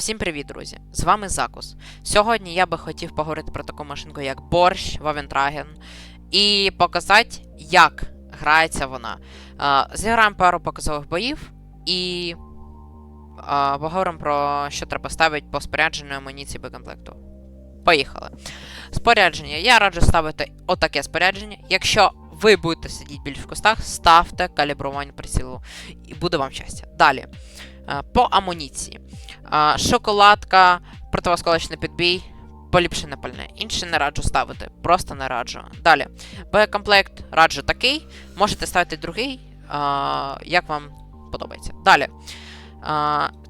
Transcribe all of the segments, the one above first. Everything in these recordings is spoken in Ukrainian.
Всім привіт, друзі! З вами Закус. Сьогодні я би хотів поговорити про таку машинку, як борщ Вавентраген, і показати, як грається вона. Зіграємо пару показових боїв і поговоримо про що треба ставити по спорядженню амуніції боєкомплекту. Поїхали. Спорядження. Я раджу ставити отаке спорядження. Якщо ви будете сидіти більш в кустах, ставте калібрування прицілу. І буде вам щастя. Далі. Е, По амуніції. Е, Шоколадка, противосколочний підбій, поліпшене пальне. Інше не раджу ставити, просто не раджу. Далі. Боєкомплект раджу такий. Можете ставити другий, е, як вам подобається. Далі.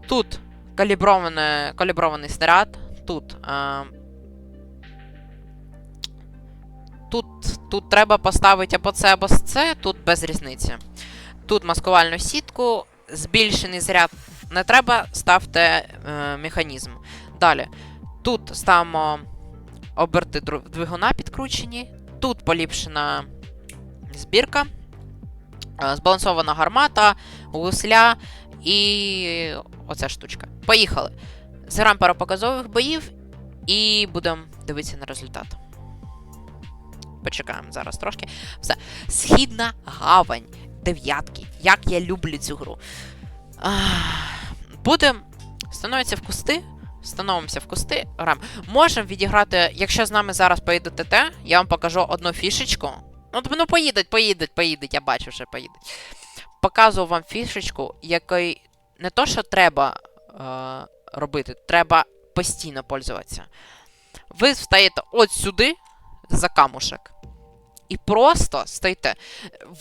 Тут калібрований, калібрований снаряд. Тут. Тут, тут треба поставити або це, або це, тут без різниці. Тут маскувальну сітку, збільшений заряд не треба, ставте е, механізм. Далі. Тут ставимо оберти двигуна підкручені. Тут поліпшена збірка, е, збалансована гармата, гусля і оця штучка. Поїхали. Зіграємо пару показових боїв і будемо дивитися на результат. Почекаємо зараз трошки. Все. Східна гавань. Дев'ятки. Як я люблю цю гру. Будемо становитися в кусти. Становимося в кусти, граємо. Можемо відіграти, якщо з нами зараз поїде ТТ, я вам покажу одну фішечку. Ну, ну поїдуть, поїдуть, поїдуть, я бачу, що поїдуть. Показую вам фішечку, якої не то, що треба е, робити, треба постійно пользуватися. Ви встаєте от сюди за камушек. І просто стоїте,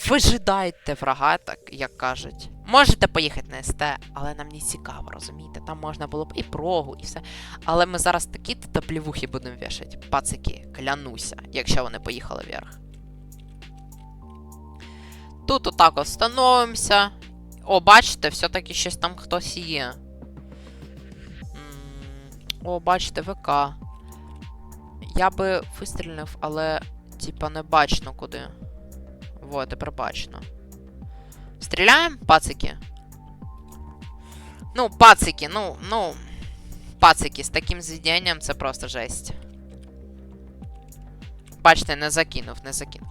вижидаєте врага, так як кажуть. Можете поїхати на СТ, але нам не цікаво, розумієте? Там можна було б і прогу, і все. Але ми зараз такі таблівухи будемо вішати. Пацики, клянуся, якщо вони поїхали вверх. Тут отак от. О, бачите, все-таки щось там хтось є. О, бачите, ВК. Я би вистрілив, але типа не бачно куди. Во, тепер бачно. Стріляємо, пацики? Ну, пацики, ну, ну. Пацики, з таким зведенням це просто жесть. Бачите, не закинув, не закинув.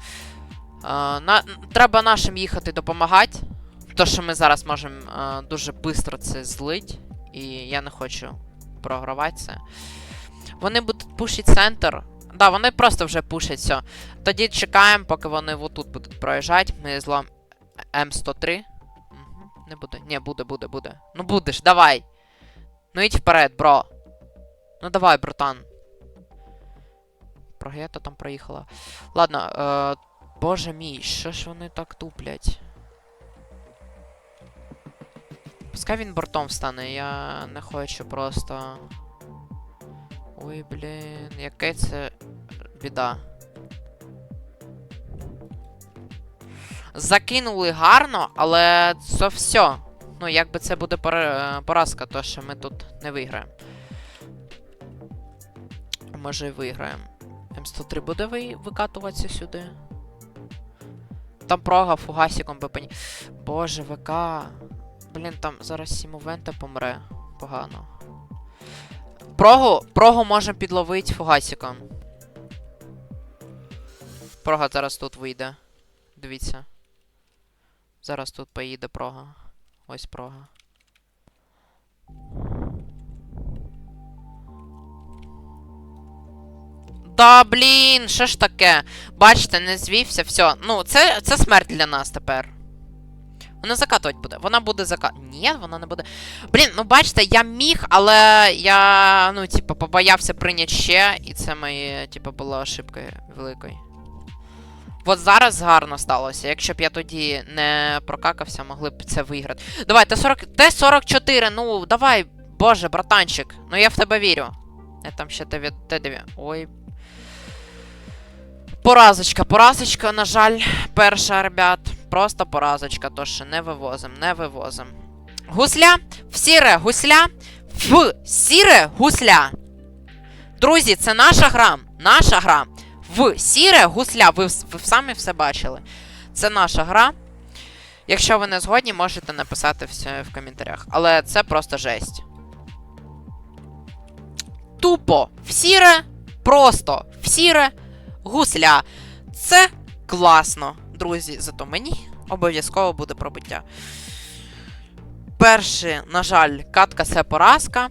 А, на, треба нашим їхати допомагати. То, що ми зараз можемо дуже швидко це злить. І я не хочу програвати це. Вони будуть пушити центр. Да, вони просто вже пушать все. Тоді чекаємо, поки вони отут будуть проїжджати. Ми злом М103. Угу. Не буде. Ні, буде, буде, буде. Ну будеш, давай. Ну йдь вперед, бро. Ну давай, братан. Прогета там проїхала. Ладно, е, боже мій, що ж вони так туплять? Пускай він бортом встане, я не хочу просто. Ой, блін, яке це біда. Закинули гарно, але це все. Ну, якби це буде е, поразка, то що ми тут не виграємо. Може і виграємо. М103 буде ви- викатуватися сюди. Там прога фугасиком би поні. Боже, ВК. Блін, там зараз Сімовента помре. Погано. Прогу, прогу можемо підловити фугасиком. Прога зараз тут вийде. Дивіться. Зараз тут поїде прога. Ось прога. Да, блін, що ж таке? Бачите, не звівся, все. Ну, це, це смерть для нас тепер. Вона закатувати буде. Вона буде зака... Ні, вона не буде. Блін, ну бачите, я міг, але я, ну, типу, побоявся прийняти ще, і це моє, типу, було ошибкою великою. От зараз гарно сталося. Якщо б я тоді не прокакався, могли б це виграти. Давай, Т-40... Т-44, ну, давай, боже, братанчик, ну я в тебе вірю. Я там ще Т-9... Т-9... Ой. Поразочка, поразочка, на жаль, перша, ребят. Просто поразочка, то що не вивозим, не вивозим. Гусля, в сіре гусля, в сіре гусля. Друзі, це наша гра. Наша гра. В сіре гусля. Ви, ви самі все бачили. Це наша гра. Якщо ви не згодні, можете написати все в коментарях. Але це просто жесть. тупо в сіре, просто в сіре гусля. Це класно, друзі. Зато мені обов'язково буде пробиття. Перше, на жаль, катка це поразка.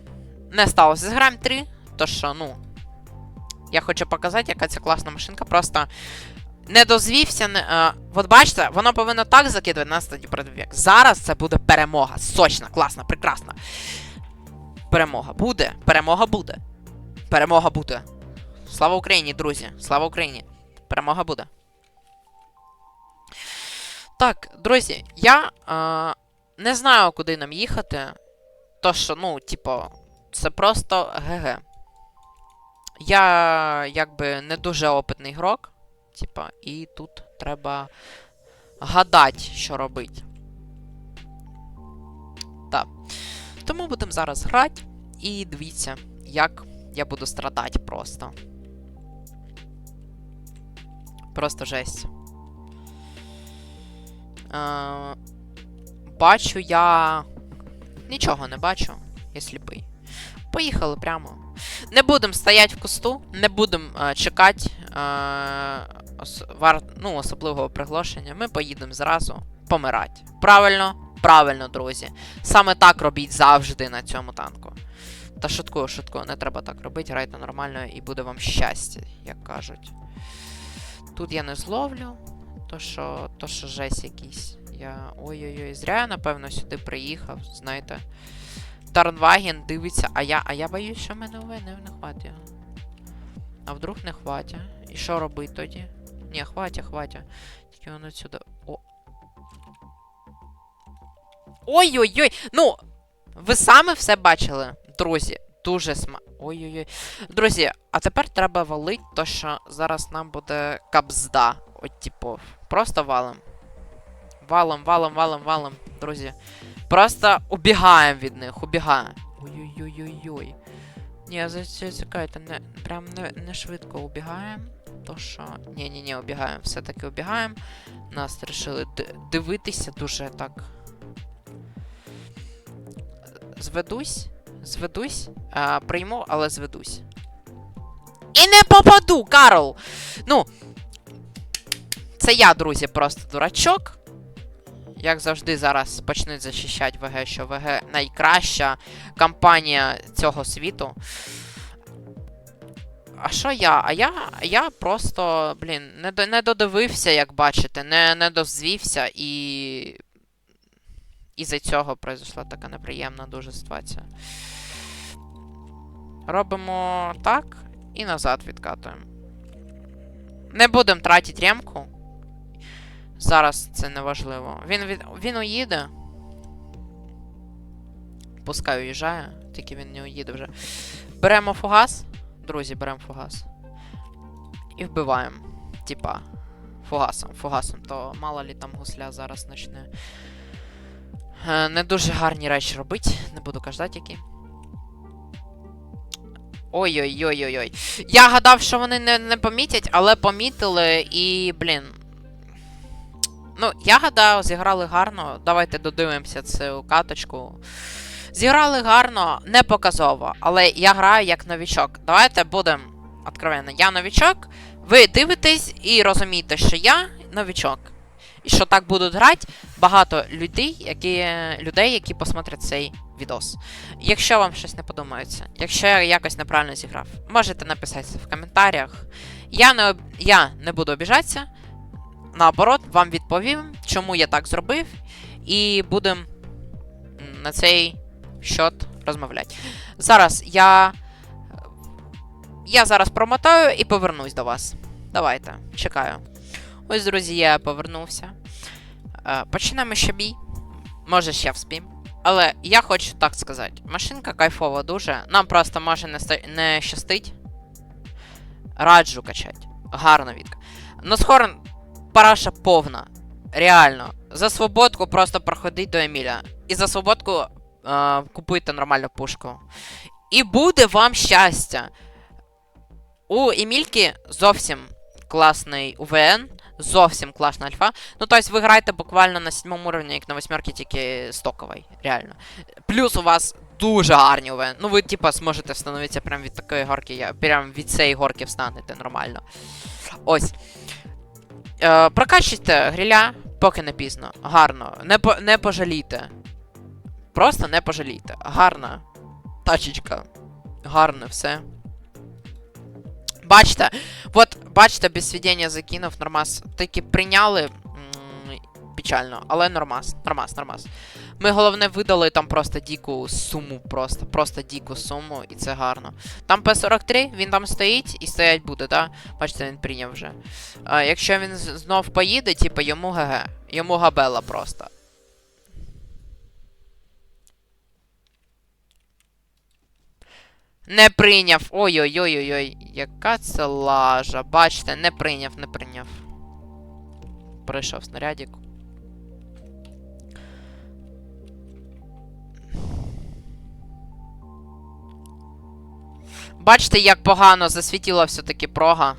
Не сталося. Зіграємо 3. То що, ну. Я хочу показати, яка це класна машинка. Просто не дозвівся. Не, е, от бачите, воно повинно так закидувати на стадії передвік. Зараз це буде перемога. Сочна, класна, прекрасна. Перемога буде. Перемога буде. Перемога буде. Слава Україні, друзі! Слава Україні! Перемога буде. Так, друзі, я е, не знаю, куди нам їхати. То що, ну, типу, це просто ГГ. Я якби не дуже опитний грок. Типа, і тут треба гадати, що робити. Так. Тому будемо зараз грати. І дивіться, як я буду страдати просто. Просто жесть. Е, бачу я. Нічого не бачу. Я сліпий. Поїхали прямо. Не будемо стояти в кусту, не будемо е, чекати е, ну, особливого приглашення. Ми поїдемо зразу помирати. Правильно? Правильно, друзі. Саме так робіть завжди на цьому танку. Та шуткую, шуткую, не треба так робити, грайте нормально і буде вам щастя, як кажуть. Тут я не зловлю, то що, то що жесть якийсь. Я. Ой-ой-ой, зря я, напевно, сюди приїхав, знаєте. Тарнваген дивиться, а я, а я боюсь, що мене УВ не, не хватить. А вдруг не хватить? І що робить тоді? Ні, хватить, хватить. Тільки воно сюди. Ой-ой-ой! Ну! Ви самі все бачили, друзі. Дуже сма. Ой-ой-ой. Друзі, а тепер треба валить, то що зараз нам буде капзда. От, типу, просто валим. Валом, валом, валом, валом, друзі. Просто убігаємо від них, убігаємо. Ой-ой-ой-ой-ой. Ні, зачекайте, не, прям не, не швидко убігаємо. То що. Ні, ні, ні, убігаємо. Все-таки убігаємо. Нас рішили дивитися дуже так. Зведусь. Зведусь. А, прийму, але зведусь. І не попаду, Карл! Ну. Це я, друзі, просто дурачок. Як завжди, зараз почнуть захищати ВГ, що ВГ найкраща компанія цього світу. А що я? А я я просто, блін, не, не додивився, як бачите, не, не дозвівся і. Із-за цього произошла така неприємна дуже ситуація. Робимо так і назад відкатуємо. Не будемо тратити ремку. Зараз це не важливо. Він від... він уїде. Пускай уїжджає, тільки він не уїде вже. Беремо фугас. Друзі, беремо фугас. І вбиваємо. Типа. Фугасом, фугасом, то мало лі там гусля зараз почне. Е, не дуже гарні речі робить, не буду казати які. Ой-ой-ой-ой-ой. Я гадав, що вони не, не помітять, але помітили і, блін. Ну, я гадаю, зіграли гарно. Давайте додивимося цю каточку. Зіграли гарно, не показово, але я граю як новічок. Давайте будемо откровенно. Я новічок. Ви дивитесь і розумієте, що я новічок. І що так будуть грати багато людей, які, людей, які посмотрять цей відос. Якщо вам щось не подумається, якщо я якось неправильно зіграв, можете написати в коментарях. Я не, я не буду обіжатися. Наоборот, вам відповім, чому я так зробив, і будемо на цей счет розмовляти. Зараз я. Я зараз промотаю і повернусь до вас. Давайте, чекаю. Ось, друзі, я повернувся. Е, Починаємо ще бій. Може, ще вспім. Але я хочу так сказати: машинка кайфова дуже. Нам просто може не, ста- не щастить. Раджу качать. Гарно відка. Скоро параша повна. Реально. За свободку просто проходить до Еміля. І за свободку е, купуйте нормальну пушку. І буде вам щастя. У Емільки зовсім класний УВН, зовсім класна альфа. Ну, тобто ви граєте буквально на сьомому уровні, як на восьмерці, тільки стоковий. Реально. Плюс у вас дуже гарні УВ. Ну ви, типа, зможете встановитися прямо від такої горки, я прям від цієї горки встанете нормально. Ось. Е, прокачуйте гриля, поки не пізно. Гарно. Не, по, не пожалійте. Просто не пожалійте. Гарна тачечка. Гарне все. Бачите, от, бачите, без свідення закинув, нормас. Таки прийняли. Печально, але нормас, нормас, нормас. Ми головне видали там просто діку суму, просто, просто діку суму, і це гарно. Там П-43, він там стоїть і стоять буде, да? Бачите, він прийняв вже. А, якщо він знов поїде, типу, йому ГГ. Йому габела просто. Не прийняв. Ой-ой-ой-ой-ой. Яка це лажа. Бачите, не прийняв, не прийняв. Прийшов снарядик. Бачите, як погано засвітіла все-таки прога.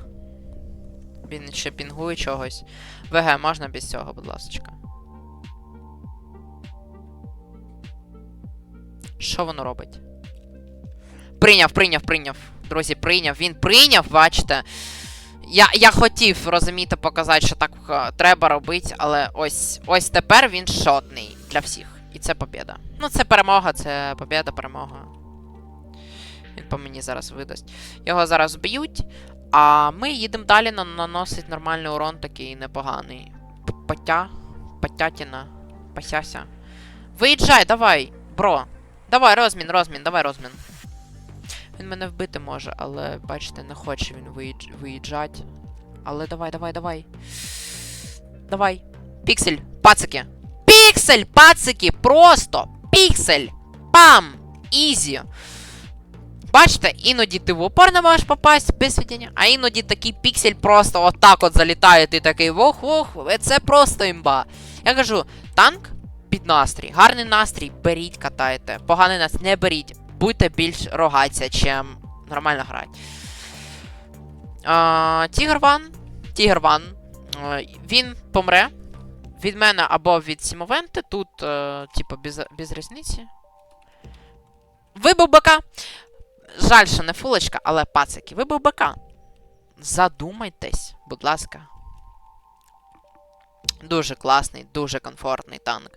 Він ще пінгує чогось. ВГ, можна без цього, будь ласка. Що воно робить? Прийняв, прийняв, прийняв. Друзі, прийняв. Він прийняв, бачите. Я, я хотів, розумієте, показати, що так е, треба робити, але ось ось тепер він шотний для всіх. І це побіда. Ну, це перемога, це побіда, перемога. Він по мені зараз видасть. Його зараз б'ють, а ми їдемо далі, на- наносить нормальний урон такий непоганий. Потя, потятіна, пасяся. Виїжджай, давай, бро. Давай, розмін, розмін, давай розмін. Він мене вбити може, але бачите, не хоче він виїдж... виїжджати. Але давай, давай, давай. Давай. Піксель, пацики. Піксель, пацики! Просто! Піксель! Пам! Ізі! Бачите, іноді ти в упор не можеш попасть без свідіння, а іноді такий піксель просто отак от залітає, ти такий вох-вох, це просто імба. Я кажу, танк під настрій, гарний настрій, беріть, катайте. Поганий нас не беріть. Будьте більш рогаця, чим нормально грати. Тігр Ван. Тігр Ван. е, Він помре. Від мене або від Сімовенти. Тут, е, типу, без, без різниці. Вибив БК. Жаль, що не фулочка, але пацики, вибив БК. Задумайтесь, будь ласка. Дуже класний, дуже комфортний танк.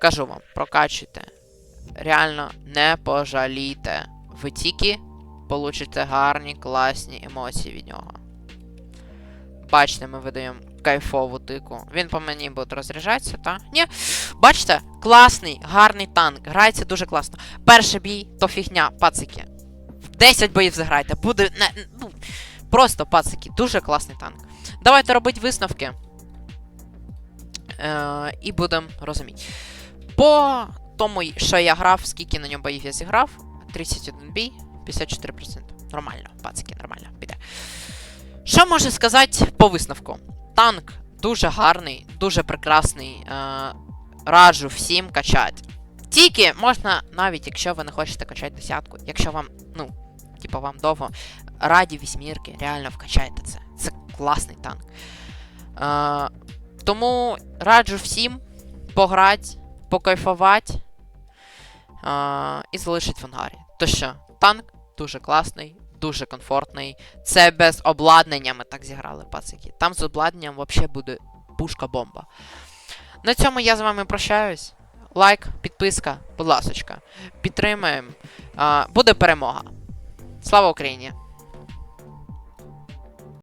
Кажу вам, прокачуйте. Реально не пожалійте. Ви тільки получите гарні, класні емоції від нього. Бачите, ми видаємо кайфову тику. Він по мені буде розряджатися, та? Ні. Бачите, класний, гарний танк. Грається дуже класно. Перший бій то фігня, пацики. 10 боїв заграйте. Буде. Не, ну, просто пацики, дуже класний танк. Давайте робити висновки. Е, і будемо розуміти. По тому, що я грав, скільки на ньому боїв я зіграв, 31 бій, 54%. Нормально, пацики, нормально, піде. Що можу сказати по висновку? Танк дуже гарний, дуже прекрасний. Е, раджу всім качати. Тільки можна, навіть якщо ви не хочете качати десятку, якщо вам, ну, типу, вам довго, раді вісьмірки, реально вкачайте це. Це класний танк. Е, тому раджу всім пограти, покайфувати е, і залишить в ангарі. То що, танк дуже класний, дуже комфортний. Це без обладнання ми так зіграли, пацики. Там з обладнанням взагалі буде пушка-бомба. На цьому я з вами прощаюсь. Лайк, підписка, будь ласочка. Підтримаємо. Буде перемога. Слава Україні!